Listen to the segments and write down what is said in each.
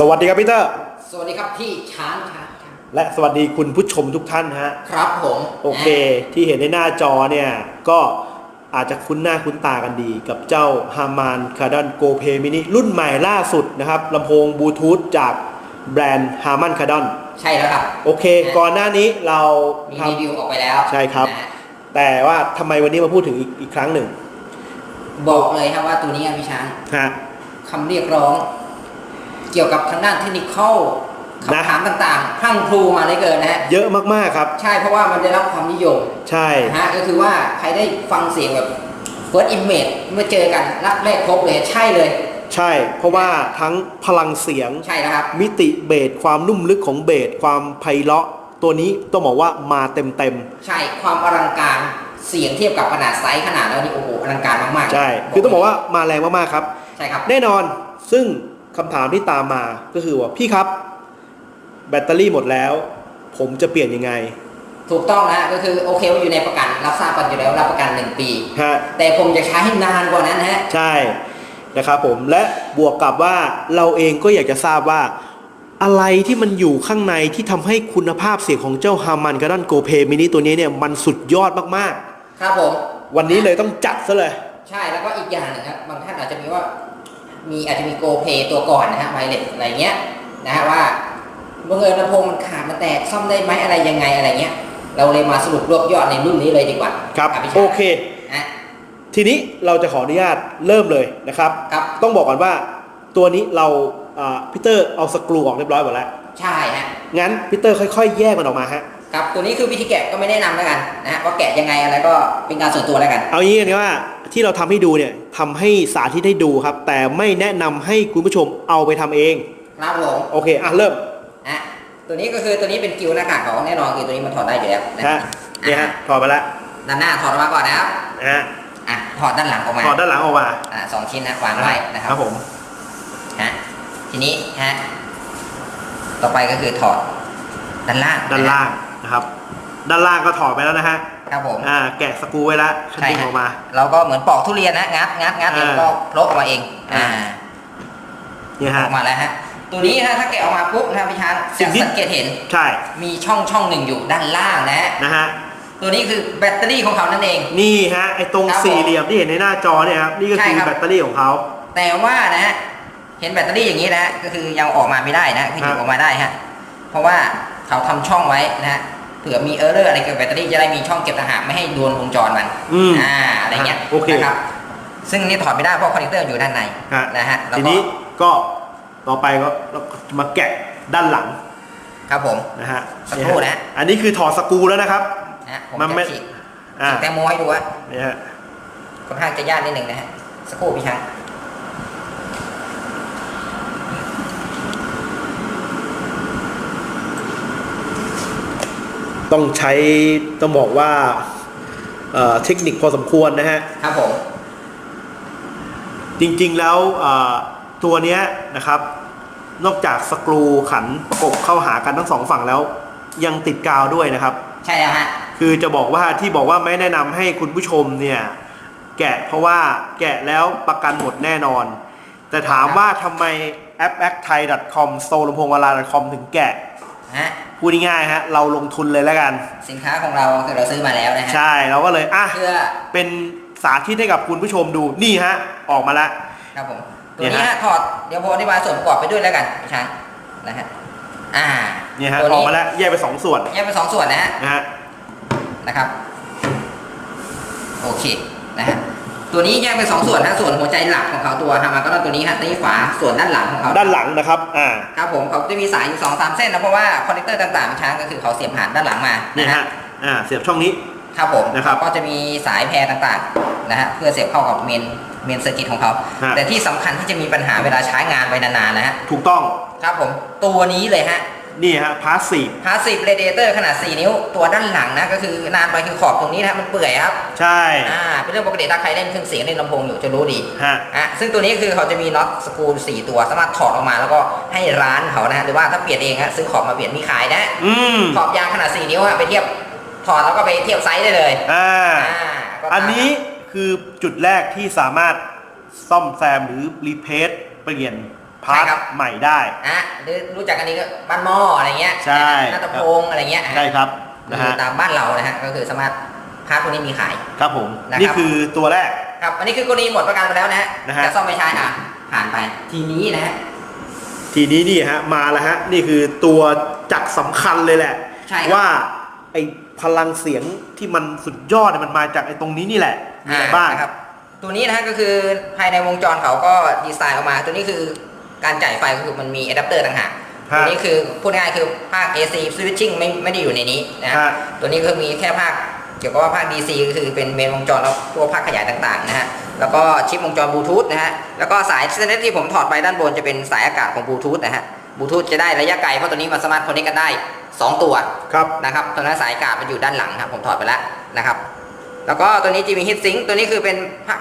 สวัสดีครับพีเตอร์สวัสดีครับพี่ช้างช้างช้างและสวัสดีคุณผู้ชมทุกท่านฮะครับผมโอเค ที่เห็นในหน้าจอเนี่ยก็อาจจะคุ้นหน้าคุ้นตากันดีกับเจ้าฮามานคาร์ดอนโกเพมินิรุ่นใหม่ล่าสุดนะครับลำโพงบลูทูธจากแบรนด์ฮามันคาร์ดอนใช่แล้วครับ โอเค ก่อนหน้านี้เรามีทรีวิวออกไปแล้วใช่ครับนะฮะำแต่ว่าทำไมวันนี้มาพูดถึงอีกอีกครั้งหนึ่ง บอกเลยครับว่าตัวนี้พี่ช้างฮะคำเรียกร้องเกี่ยวกับทางด้านเทคนิคอลนะคำถามต่างๆพรั่งพรูมาเลยเกินนะฮะเยอะมากๆครับ ใช่เพราะว่ามันได้รับความนิยม ใช่นะฮะก็คือว่าใครได้ฟังเสียงแบบ first image เมื่อเจอกันรักแรกพบเลยใช่เลย ใช่ เพราะว่าทั้งพลังเสียงใช่แล้วครับมิติเบสความนุ่มลึกของเบสความไพเราะ ตัวนี้ต้องบอกว่ามาเต็มเต็มใช่ความอลังการเสียงเทียบกับขนาดไซส์ขนาดแล้วนี่โอ้โหอลังการมากๆใช่คือต้องบอกว่ามาแรงมากๆครับใช่ครับแน่นอนซึ่ง คำถามที่ตามมาก็คือว่าพี่ครับ แบตเตอรี่หมดแล้ว ผมจะเปลี่ยนยังไง ถูกต้องนะฮะก็คือโอเคว่าอยู่ในประกันรับทราบกันอยู่แล้วรับประกัน 1 ปี ฮะ แต่ผมจะใช้ให้นานกว่านั้นนะฮะ ใช่นะครับผมและบวกกับว่าเราเองก็อยากจะทราบว่า อะไรที่มันอยู่ข้างในที่ทำให้คุณภาพเสียงของเจ้าฮามันกระดอนโกเพมินิตัวนี้เนี่ยมันสุดยอดมากครับผม ๆ วันนี้เลยต้องจัดซะเลย ใช่แล้วก็อีกอย่างหนึ่งครับบางท่านอาจจะมีว่า มีอาจจะมีโกเพตัวก่อนนะฮะไวเลสอะไรเงี้ยนะฮะว่าบังเอิญลำโพงมันขาดมันแตกซ่อมได้ไหมอะไรยังไงอะไรเงี้ย เราเลยมาสรุปรวบยอดในรุ่นนี้เลยดีกว่าครับพี่โอชายเคนะทีนี้เราจะขออนุญาตเริ่มเลยนะครับครับ ต้องบอกก่อนว่าตัวนี้เราอ่าพีเตอร์เอาสกรูออกเรียบร้อยหมดแล้ว ใช่ฮะงั้นพีเตอร์ค่อย ๆ แยกมันออกมาฮะ ครับตัวนี้คือวิธีแกะก็ไม่แนะนำแล้วกันนะฮะว่าแกะยังไงอะไรก็เป็นการส่วนตัวแล้วกัน เอางี้กันว่าที่เราทำให้ดูเนี่ยทำให้สาธิตให้ดูครับ แต่ไม่แนะนำให้คุณผู้ชมเอาไปทำเอง ครับผมโอเคอะเริ่มนะตัวนี้ก็คือตัวนี้เป็นกิวหน้ากากของแน่นอนคือตัวนี้มันถอดได้อยู่แล้วนะฮะเนี่ยฮะถอดไปแล้วด้านหน้าถอดออกมาก่อนนะครับนะฮะอะถอดด้านหลังออกมาถอดด้านหลังออกมาอะสองชิ้นนะวางไว้นะครับครับผมฮะทีนี้ฮะต่อไปก็คือถอดด้านล่างด้านล่าง นะครับ ด้านล่างก็ถอดไปแล้วนะฮะครับผมอ่าแกะสกรูไว้แล้วขึ้นใช่ดึงฮะออกมา เราก็เหมือนปอกทุเรียนนะงัดงัดงัดเองอ่าก็โผล่ออกมาเองอ่าเนี่ยอฮะอกมาแล้วฮะตัวนี้ฮะถ้าแกะออกมาปุ๊บนะพี่ช้างสิ่จะงที่สังเกตเห็นใช่ มีช่องช่องหนึ่งอยู่ด้านล่างนะฮะนะฮะตัวนี้คือแบตเตอรี่ของเขานั่นเอง นี่ฮะไอ้ตรงครับผมสี่เหลี่ยมที่เห็นในหน้าจอเนี่ยครับนี่ก็คือใช่ครับแบตเตอรี่ของเขาแต่ว่านะฮะเห็นแบตเตอรี่อย่างนี้นะฮะก็คือยังออกมาไม่ได้นะคือหยิบออกมาได้ฮะเพราะว่าเขาทำช่องไว้นะฮะเผื่อมีเออร์เรอร์อะไรเกี่ยวกับแบตเตอรี่จะได้มีช่องเก็บต่างหากไม่ให้โดนวงจรมันอืมอ่าอะไรเงี้ยโอเค นะครับซึ่งนี่ถอดไม่ได้เพราะคอนเนคเตอร์อยู่ด้านในฮะนะฮะแล้วทีก็นี้ก็ต่อไปก็เรามาแกะด้านหลังครับผม นะฮะสักครู่นะ อันนี้คือถอดสกรูแล้วนะครับ นะฮะผมมันไม่ จะฉีกอ่าฉีกแตงโมให้ดูว่าเนี่ยฮะค่อนข้างจะยากนิดหนึ่งนะฮะสักครู่พี่ช้าง ต้องใช้ต้องบอกว่าเอ่อเทคนิคพอสมควรนะฮะครับผมจริงๆแล้วเอ่อตัวเนี้ยนะครับ นอกจากสกรูขันประกบเข้าหากันทั้งสองฝั่งแล้ว ยังติดกาวด้วยนะครับ ใช่แล้วฮะคือจะบอกว่าที่บอกว่าไม่แนะนำให้คุณผู้ชมเนี่ยแกะเพราะว่าแกะแล้วประกันหมดแน่นอน แต่ถามว่าทำไมแอป a c t h a i c o m s o ลำโพงวาลา .com ถึงแกะฮะ พูดง่ายๆฮะเราลงทุนเลยแล้วกัน สินค้าของเราคือเราซื้อมาแล้วนะฮะใช่เราก็เลยอะเพื่อเป็นสาธิตให้กับคุณผู้ชมดูนี่ฮะออกมาแล้ว ครับผมตัวเนี่ยนี้ฮะ ฮะถอดเดี๋ยวผมอธิบายส่วนประกอบไปด้วยแล้วกันพี่ช้างนะฮะอ่าเนี่ยฮะตัวออกนี้มาแล้วแยกเป็นสองส่วนแยกเป็นสองส่วนนะฮะนะฮะนะครับ โอเคนะฮะ ตัวนี้แยกเป็นสองส่วนนะส่วนหัวใจหลักของเขาตัวฮามาก็ตัวนี้ฮะตัวนี้ฝาส่วนด้านหลังของเขาด้านหลังนะครับอ่าครับผมเขาจะมีสายอยู่สองสามเส้นนะเพราะว่าคอนเนคเตอร์ต่างๆพี่ช้างก็คือเขาเสียบผ่านด้านหลังมาเนี่ยนะฮะฮะอ่าเสียบช่องนี้ครับผมนะครับก็จะมีสายแพรต่างๆนะฮะเพื่อเสียบเข้ากับเมนเมนเซอร์กิตของเขาฮะแต่ที่สำคัญที่จะมีปัญหาเวลาใช้งานไปนานๆนะฮะถูกต้องครับผมตัวนี้เลยฮะ นี่ฮะพาสซีฟพาสซีฟเรเดเตอร์ขนาด 4 นิ้ว ตัวด้านหลังนะก็คือนานไปคือขอบตรงนี้นะมันเปื่อยครับ ใช่อ่าเป็นเรื่องปกติถ้าใครเล่นเครื่องเสียงเล่นลำโพงอยู่จะรู้ดีฮะอะซึ่งตัวนี้คือเขาจะมีน็อตสกรู4ตัวสามารถถอดออกมาแล้วก็ให้ร้านเขานะฮะหรือว่าถ้าเปลี่ยนเองฮะซื้อขอบมาเปลี่ยนมีขายนะอืมขอบยางขนาด 4 นิ้วฮะไปเทียบถอดแล้วก็ไปเทียบไซส์ได้เลยอ่าอ่าก็ตามอันนี้คือจุดแรกที่สามารถซ่อมแซมหรือรีเพสเปลี่ยน พาร์ทใช่ครับ ใหม่ได้นะหรือรู้จักอันนี้ก็บ้านหม้ออะไรเงี้ยใช่นัตพงศ์อะไรเงี้ยใช่ครับนะคือฮะ ตามบ้านเรานะฮะก็คือสามารถพาร์ทพวกนี้มีขาย ครับผม นะครับ นี่คือตัวแรก ครับ อันนี้คือกรณีหมดประกันไปแล้วนะฮะนะฮะ จะซ่อมไม่ใช้อะผ่านไป ทีนี้นะฮะ ทีนี้นี่ฮะมาแล้วฮะนี่คือตัวจักรสำคัญเลยแหละ ใช่ครับว่าไอพลังเสียงที่มันสุดยอดเนี่ยมันมาจากไอตรงนี้นี่แหละมีอะไรบ้าง นะครับ ตัวนี้นะฮะก็คือภายในวงจรเขาก็ดีไซน์ออกมา ตัวนี้คือ การจ่ายไฟก็คือมันมีอะแดปเตอร์ต่างหากฮะตัวนี้คือพูดง่ายๆคือภาค AC switching ไม่ไม่ได้อยู่ในนี้นะฮะฮะ ตัวนี้ก็มีแค่ภาคเกี่ยวกับว่าภาค DC ก็คือเป็นเมนวงจรแล้วพวกภาคขยายต่างๆนะฮะแล้วก็ชิปวงจรบลูทูธนะฮะแล้วก็สายเส้นที่ผมถอดไปด้านบนจะเป็นสายอากาศของบลูทูธนะฮะบลูทูธจะได้ระยะไกลเพราะตัวนี้มันสามารถคอนเนคกันได้ 2 ตัว ครับ นะครับตัวนั้นสายอากาศมันอยู่ด้านหลังครับผมถอดไปแล้วนะครับ แล้วก็ตัวนี้จะมีฮีทซิงค์ตัวนี้คือเป็นภาค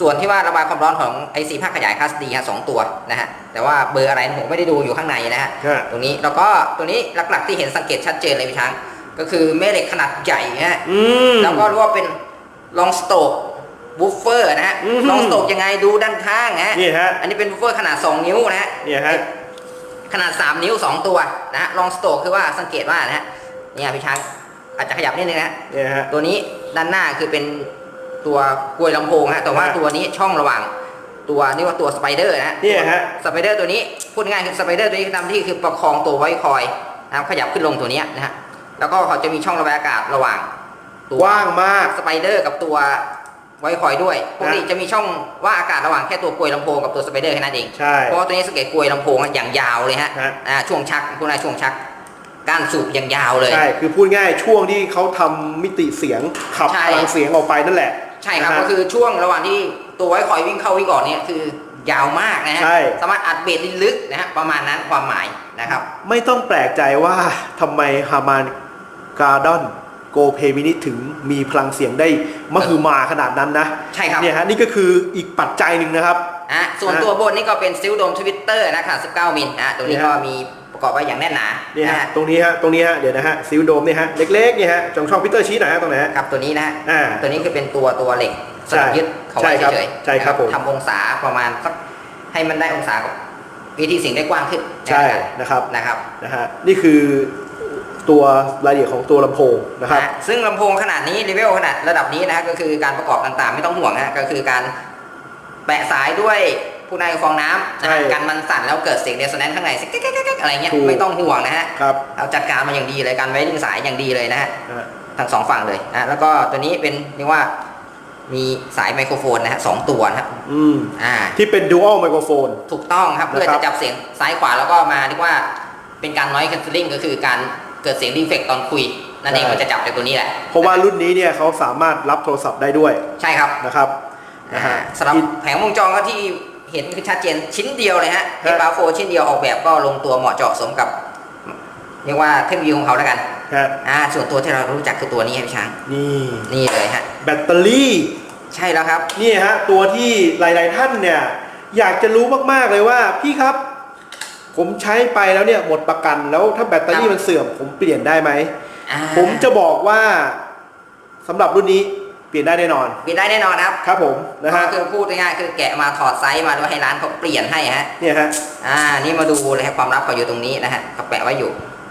ส่วนที่ว่าระบายความร้อนของไอซีภาคขยายคลาสดีฮะสองตัวนะฮะแต่ว่าเบอร์อะไรผมไม่ได้ดูอยู่ข้างในนะฮะฮะตรงนี้แล้วก็ตัวนี้หลักๆที่เห็นสังเกตชัดเจนเลยพี่ช้าง ก็คือแม่เหล็กขนาดใหญ่นะฮะอืม แล้วก็รู้ว่าเป็นลองสโตกบูฟเฟอร์นะฮะอือหือลองสโตกยังไงดูด้านข้างนะฮะนี่ฮะอันนี้เป็นบูฟเฟอร์ขนาด 2 นิ้วนะฮะ เนี่ยฮะ ขนาด 3 นิ้ว 2 ตัวนะฮะลองสโตกคือว่าสังเกตว่านะฮะเนี่ยพี่ช้างอาจจะขยับนิดนึงนะฮะเนี่ยฮะ ตัวนี้ด้านหน้าคือเป็น ตัวกลวยลำโพงฮะแต่ว่าฮะตัวนี้ช่องระหว่างตัวนี่ว่าตัวสไปเดอร์นะฮะเนี่ยฮะ สไปเดอร์ตัวนี้พูดง่ายๆคือสไปเดอร์ตัวนี้ทำที่คือประคองตัวไว้คอยนะครับขยับขึ้นลงตัวเนี้ยนะฮะแล้วก็เขาจะมีช่องระบายอากาศระหว่างตัวกว้างมาก สไปเดอร์กับตัวไว้คอยด้วยปกติจะมีช่องว่างอากาศระหว่างแค่ตัวกลวยลำโพงกับตัวสไปเดอร์แค่นั้นเอง ใช่ เพราะว่าตัวนี้สเก็ตกลวยลำโพงอะอย่างยาวเลยฮะฮะ อ่าช่วงชักพวกนั้นช่วงชักก้านสูบอย่างยาวเลย ใช่ คือพูดง่ายช่วงที่เขาทำมิติเสียงขับใช่ พลังเสียงออกไปนั่นแหละ ใช่ครับนะฮะก็คือช่วงระหว่างที่ตัวไว้คอยวิ่งเข้าวิ่งออกเนี่ยคือยาวมากนะฮะใช่ สามารถอัดเบสลึกนะฮะประมาณนั้นความหมายนะครับ ไม่ต้องแปลกใจว่าทำไมฮามานการ์ดอนโกเพมินิถึงมีพลังเสียงได้มหึมาขนาดนั้นนะใช่ครับ เนี่ยฮะนี่ก็คืออีกปัจจัยหนึ่งนะครับ อะส่วนนะตัวบนนี่ก็เป็นซิลโดมทวิตเตอร์นะขนาด19 มิลอะตรงนี้นี่ก็ฮะมี ประกอบไว้อย่างแน่นหนาเนี่ยนะฮะฮะตรงนี้ฮะตรงนี้ฮะเดี๋ยวนะฮะซิลโดมเนี่ยฮะเล็กๆเนี่ยฮะจงช่องพีเตอร์ชี้หน่อยฮะตรงไหนฮะ ครับตัวนี้นะฮะอ่าตัวนี้คือเป็นตัวตัวเหล็กสลักยึดเขาไว้ใช่ครับเฉยๆใช่ครับนะผม ทำองศาประมาณสักให้มันได้องศากับวิธีเสียงได้กว้างขึ้นใช่นะครับนะครับ นะฮะนี่คือตัวรายละเอียดของตัวลำโพงนะครับ นะซึ่งลำโพงขนาดนี้เลเวลขนาดระดับนี้นะฮะก็คือการประกอบต่างๆ ไม่ต้องห่วงนะฮะก็คือการแปะสายด้วย ผู้นายฟองน้ำนะฮะใช่กันมันสั่นแล้วเกิดเสียงเดสแนนข้างในเก๊กๆๆๆอะไรเงี้ยถูก ไม่ต้องห่วงนะฮะครับเราจัดการมาอย่างดีเลยการไว้ดึงสายอย่างดีเลยนะฮะนะฮะทั้งสองฝั่งเลยนะแล้วก็ตัวนี้เป็นเรียกว่ามีสายไมโครโฟนนะฮะสองตัวนะฮะอืมอ่า ที่เป็น dual ไมโครโฟน ถูกต้องครับ นะครับ เพื่อจะจับเสียงซ้ายขวาแล้วก็มาเรียกว่าเป็นการน้อย cancelling ก็คือการเกิดเสียงดีเฟกตอนคุย นั่นเองมันจะจับจากตัวนี้แหละเพราะว่ารุ่นนี้เนี่ยเขาสามารถรับโทรศัพท์ได้ด้วยใช่ครับนะครับนะฮะอ่าสำหรับแผงวงจรก็ที่ เห็นคือชัดเจนชิ้นเดียวเลยฮะฮะเอฟาโฟชิ้นเดียวออกแบบก็ลงตัวเหมาะเจาะสมกับ เรียกว่าเทคโนโลยีของเขาแล้วกันฮะอ่าส่วนตัวที่เรารู้จักคือตัวนี้ครับพี่ช้างนี่นี่เลยฮะแบตเตอรี่ ใช่แล้วครับนี่ฮะตัวที่หลาย ๆ ท่านเนี่ย อยากจะรู้มากๆเลยว่าพี่ครับ ผมใช้ไปแล้วเนี่ยหมดประกันแล้วถ้าแบตเตอรี่ครับมันเสื่อม ผมเปลี่ยนได้ไหม อ่าผมจะบอกว่าสำหรับรุ่นนี้ เปลี่ยนได้แน่นอน เปลี่ยนได้แน่นอนครับ ครับผมนะฮะก็คือพูดง่ายๆคือแกะมาถอดไซส์มาแล้วให้ร้านเขาเปลี่ยนให้ฮะ เนี่ยฮะ อ่า นี่มาดูเลยครับความลับเขาอยู่ตรงนี้นะฮะเขาแปะไว้อยู่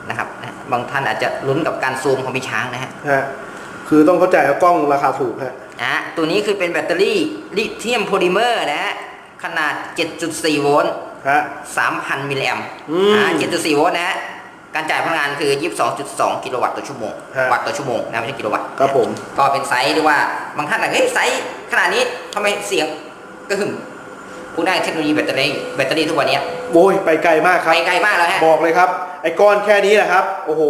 นะครับนะบางท่านอาจจะลุ้นกับการซูมของพี่ช้างนะฮะ ฮะ คือต้องเข้าใจว่ากล้องราคาถูกฮะ อะตัวนี้คือเป็นแบตเตอรี่ลิเธียมโพลิเมอร์นะฮะ ขนาด 7.4 โวลต์ฮะ3,000 มิลลิแอมป์อืมอ่า7.4 โวลต์นะฮะ การจ่ายพลังงานคือ 22.2 กิโลวัตต์ต่อชั่วโมง ฮะวัตต์ต่อชั่วโมงนะไม่ใช่กิโลวัตต์ครับผม ก็เป็นไซส์หรือว่าบางท่านอาจจะเฮ้ยไซส์ขนาดนี้ทำไมเสียงกระหึ่มพูดได้เทคโนโลยีแบตเตอรี่แบตเตอรี่ทุกวันเนี้ยโอ้ยไปไกลมากครับไปไกลมากแล้วฮะ บอกเลยครับ ไอ้ก้อนแค่นี้แหละครับ โอ้โห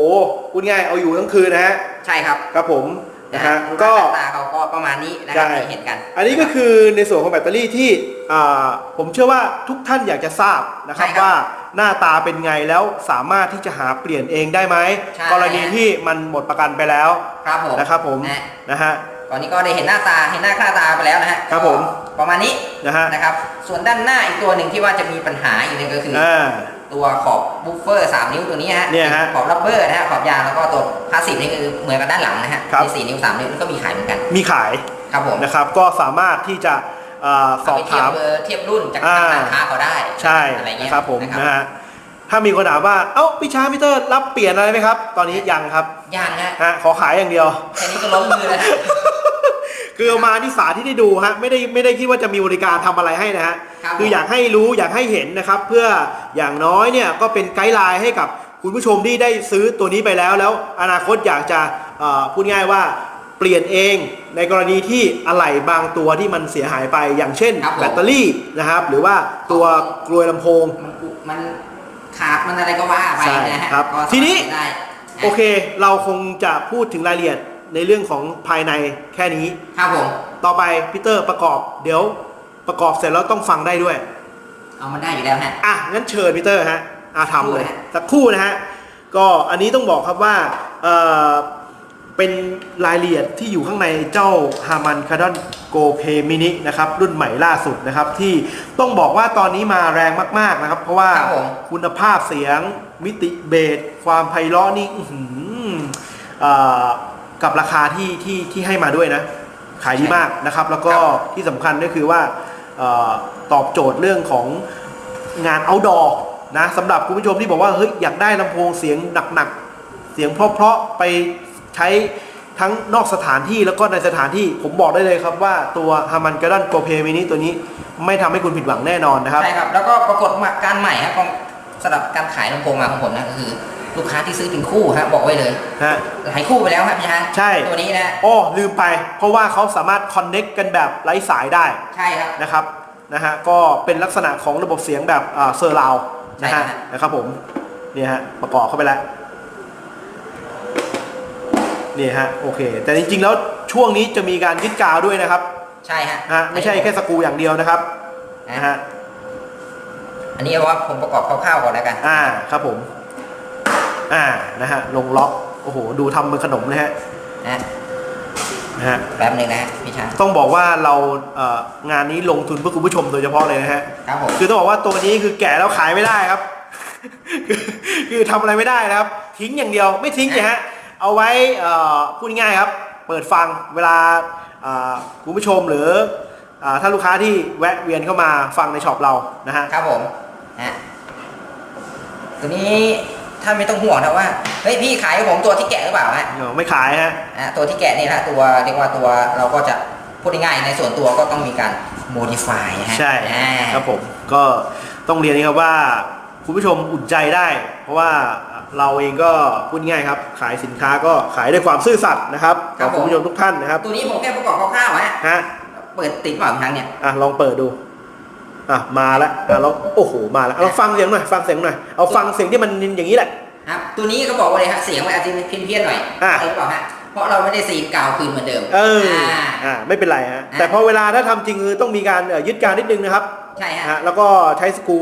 พูดง่ายเอาอยู่ทั้งคืนนะฮะใช่ครับครับผมนะฮะรูปก็ ร่างหน้าตาเขาก็ประมาณนี้นะครับใช่ ที่เห็นกันอันนี้ก็คือในส่วนของแบตเตอรี่ที่อ่าผมเชื่อว่าทุกท่านอยากจะทราบนะครับใช่ครับว่า หน้าตาเป็นไงแล้วสามารถที่จะหาเปลี่ยนเองได้ไหมใช่ กรณีที่มันหมดประกันไปแล้วครับผมนะครับผมนะนะฮะ ตอนนี้ก็ได้เห็นหน้าตาเห็นหน้าค่าตาไปแล้วนะฮะครับผม ก็ประมาณนี้นะฮะนะครับ ส่วนด้านหน้าอีกตัวหนึ่งที่ว่าจะมีปัญหาอีกหนึงก็คือออ่า ตัวขอบบูฟเฟอร์ 3 นิ้วตัวนี้ฮะเนี่ยฮะขอบรับเบอร์นะฮะขอบยางแล้วก็ตัวพาสซีฟนี่คือเหมือนกับด้านหลังนะฮะครับ มี4นิ้ว 3 นิ้วก็มีขายเหมือนกันมีขายครับผม นะครับ ก็สามารถที่จะ เอ่อสอบเทียถาบมเบอร์เทียบรุ่นจากอ่าทางร้านค้าเขาได้ใช่อะไรเงี้ยนะครับผมนะนะฮะถ้ามีคนถามว่า เอ้าพี่ช้างพี่เตอร์รับเปลี่ยนอะไรไหมครับ ตอนนี้ยังครับย่างฮะฮะขอขายอย่างเดียวแค่นี้ก็ล้มมือแล้วนะคือเอามาที่สาที่ได้ดูฮะไม่ได้ไม่ได้คิดว่าจะมีบริการทำอะไรให้นะฮะครับคืออยากให้รู้อยากให้เห็นนะครับ เพื่ออย่างน้อยเนี่ยก็เป็นไกด์ไลน์ให้กับคุณผู้ชมที่ได้ซื้อตัวนี้ไปแล้วแล้ว อนาคตอยากจะเอ่อพูดง่ายว่า เปลี่ยนเองในกรณีที่อะไหล่บางตัวที่มันเสียหายไปอย่างเช่น ครับผม แบตเตอรี่นะครับ หรือว่าตัวกลวยลำโพง มันกุมันขาดมันอะไรก็ว่าไปใช่นะฮะครับก็สามารถทีนี้เปลี่ยได้นะโอเค เราคงจะพูดถึงรายละเอียดในเรื่องของภายในแค่นี้ ครับผม ต่อไปพีเตอร์ประกอบ เดี๋ยวประกอบเสร็จแล้วต้องฟังได้ด้วย เอามันได้อยู่แล้วฮะ อะ งั้นเชิญพีเตอร์ฮะอาทำเลยสักครู่นะฮะสักครู่นะฮะก็อันนี้ต้องบอกครับว่าเออ เป็นรายละเอียดที่อยู่ข้างในเจ้า Harman Kardon Go Pay Mini นะครับรุ่นใหม่ล่าสุดนะครับ ที่ต้องบอกว่าตอนนี้มาแรงมาก ๆนะครับ เพราะว่าครับผม คุณภาพเสียงมิติเบส ความไพเราะนี่อื้อหือเอ่อกับราคาที่ที่ที่ให้มาด้วยนะ ขายดีมากนะครับ แล้วก็ครับที่สำคัญก็คือว่าเออตอบโจทย์เรื่องของ งาน outdoor นะสำหรับคุณผู้ชมที่บอกว่าเฮ้ยอยากได้ลำโพงเสียงหนักๆ เสียงเพราะๆ ไป ใช้ทั้งนอกสถานที่แล้วก็ในสถานที่ผมบอกได้เลยครับว่าตัว Harman Kardon Go Pay Mini ตัวนี้ไม่ทำให้คุณผิดหวังแน่นอนนะครับ ใช่ครับ แล้วก็ปรากฏมาการใหม่ครับของสำหรับการขายลำโพงมาของผมนะก็คือ ลูกค้าที่ซื้อเป็นคู่ฮะบอกไว้เลยฮะหลายคู่ไปแล้วครับพี่ช้างใช่ ตัวนี้นะอ้อลืมไป เพราะว่าเขาสามารถคอนเน็กกันแบบไร้สายได้ใช่ครับ นะครับนะฮะก็เป็นลักษณะของระบบเสียงแบบเซอร์ราวนะฮะใช่ครับ นะครับผมเนี่ยฮะประกอบเข้าไปแล้ว นี่ฮะโอเค แต่จริงๆแล้วช่วงนี้จะมีการยึดกาวด้วยนะครับใช่ฮะฮะไม่ใช่แค่สกรูอย่างเดียวนะครับนะฮะอันนี้เอาว่าผมประกอบคร่าวๆก่อนแล้วกัน อ่าครับผม อ่านะฮะลงล็อกโอ้โหดูทำเป็นขนมเลยฮะนะนะฮะแป๊บหนึ่งนะฮะพี่ช้างต้องบอกว่าเราเอ่องานนี้ลงทุนเพื่อคุณผู้ชมโดยเฉพาะเลยนะฮะครับผมคือต้องบอกว่าตัวนี้คือแก่แล้วขายไม่ได้ครับ คือคือทำอะไรไม่ได้นะครับ ทิ้งอย่างเดียวไม่ทิ้งเลยฮะ เอาไว้เอ่อพูดง่ายๆครับ เปิดฟังเวลาอ่าคุณผู้ชมหรืออ่าถ้าลูกค้าที่แวะเวียนเข้ามาฟังในช็อปเรานะฮะครับผมนะตัวนี้ท่านไม่ต้องห่วงนะว่าเฮ้ยพี่ขายให้ผมตัวที่แกะหรือเปล่าฮะเดี๋ยวไม่ขายฮะอะตัวที่แกะนี่นะตัวเรียกว่าตัวเราก็จะพูดง่ายๆในส่วนตัวก็ต้องมีการ modify นะฮะใช่อ่าครับผมก็ต้องเรียนนะครับว่าคุณผู้ชมอุ่นใจได้ เพราะว่า เราเองก็พูดง่ายครับ ขายสินค้าก็ขายด้วยความซื่อสัตย์นะครับกับคุณผู้ชมทุกท่านนะครับตัวนี้ผมแค่ประกอบคร่าวๆฮะฮะเปิดติดเปล่าอีกครั้งเนี่ยอะลองเปิดดูอะมาแล้วอะลองโอ้โหมาแล้วอะลองฟังเสียงหน่อยฟังเสียงหน่อยเอาฟังเสียงที่มันอย่างนี้แหละ ครับตัวนี้เขาบอกว่าเลยฮะเสียงมันอาจจะเพี้ยนๆหน่อยอะอะไรหรือเปล่าฮะเพราะเราไม่ได้ซีนกาวคืนเหมือนเดิมเอออ่า อ่าไม่เป็นไรฮะอะแต่พอเวลาถ้าทำจริงคือต้องมีการเอ่อยึดการนิดนึงนะครับใช่ฮะ ฮะแล้วก็ใช้สกรู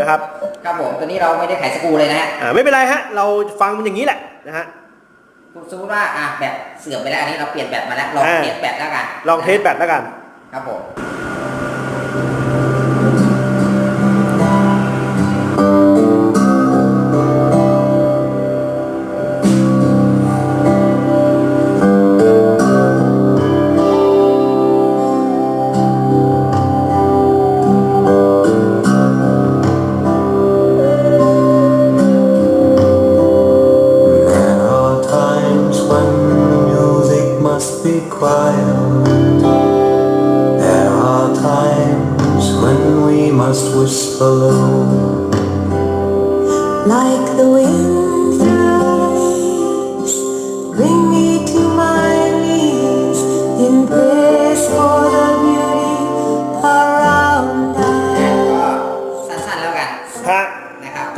นะครับครับผมตัวนี้เราไม่ได้ไขสกรูเลยนะฮะอ่าไม่เป็นไรฮะเราฟังมันอย่างนี้แหละนะฮะสมมติว่าอะแบตเสื่อมไปแล้วอันนี้เราเปลี่ยนแบตมาแล้วลองอ่าเทสแบตแล้วกันลองเทสแบตแล้วกัน ครับผม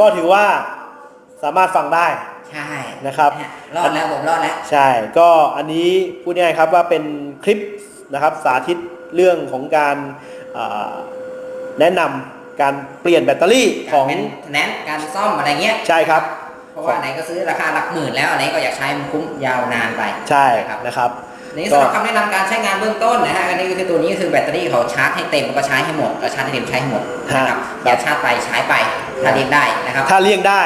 ก็ถือว่าสามารถฟังได้ ใช่นะครับ รอดแล้วผมรอดแล้ว ใช่ ก็อันนี้พูดง่ายๆครับว่าเป็นคลิปนะครับสาธิตเรื่องของการเอ่อแนะนำการเปลี่ยนแบตเตอรี่ของเป็นแนนการซ่อมอะไรเงี้ย ใช่ครับ เพราะว่าไหนก็ซื้อราคาหลักหมื่นแล้วอันไหนก็อยากใช้มันคุ้มยาวนานไป ใช่ครับนะครับ นี่สำหรับคำแนะนำการใช้งานเบื้องต้นนะฮะอันนี้ก็คือตัวนี้คือแบตเตอรี่เขาชาร์จให้เต็มแล้วก็ใช้ให้หมดแล้วชาร์จให้เต็มใช้ให้หมดนะครับฮะอย่าชาร์จไปใช้ไปถ้าเรียนได้นะครับถ้าเลี่ยงได้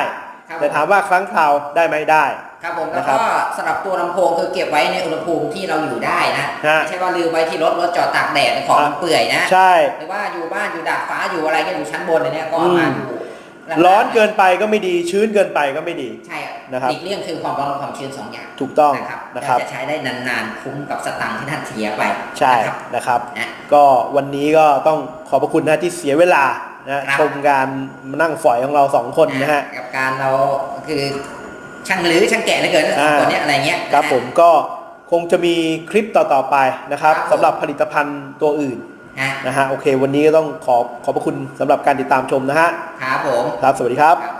ครับแต่ถามว่าครั้งคราวได้ไหมได้ครับผมแล้วนะครัก็บสำหรับตัวลำโพงคือเก็บไว้ในอุณหภูมิที่เราอยู่ได้นะฮะไม่ใช่ว่าลืมไว้ที่รถรถจอดตากแดดของมันเปื่อยนะใช่หรือว่าอยู่บ้านอยู่ดาดฟ้าอยู่อะไรก็อยู่ชั้นบนอะไรเนี่ยก็เอามาอืมอยู่ ร้อนเกินไปก็ไม่ดีชื้นเกินไปก็ไม่ดี ใช่นะครับหลีกเลี่ยงคือความร้อนและความชื้นสองอย่าง ถูกต้องนะครับนะครับจะใช้ได้นานๆ คุ้มกับสตังค์ที่ท่านเสียไป ใช่นะครับนะครับนะก็วันนี้ก็ต้องขอบพระคุณนะที่เสียเวลานะครับชมการมานั่งฝอยของเราสองคนนะฮะกับการเราคือช่างหรือช่างแกะเหลือเกินนะอ่าตัวเนี้ยอะไรเงี้ยครับนะผมก็คงจะมีคลิปต่อๆไปนะครับครับผมสำหรับผลิตภัณฑ์ตัวอื่นฮะ นะฮะโอเค วันนี้ก็ต้องขอขอบพระคุณสำหรับการติดตามชมนะฮะ ครับผม ครับ สวัสดีครับครับ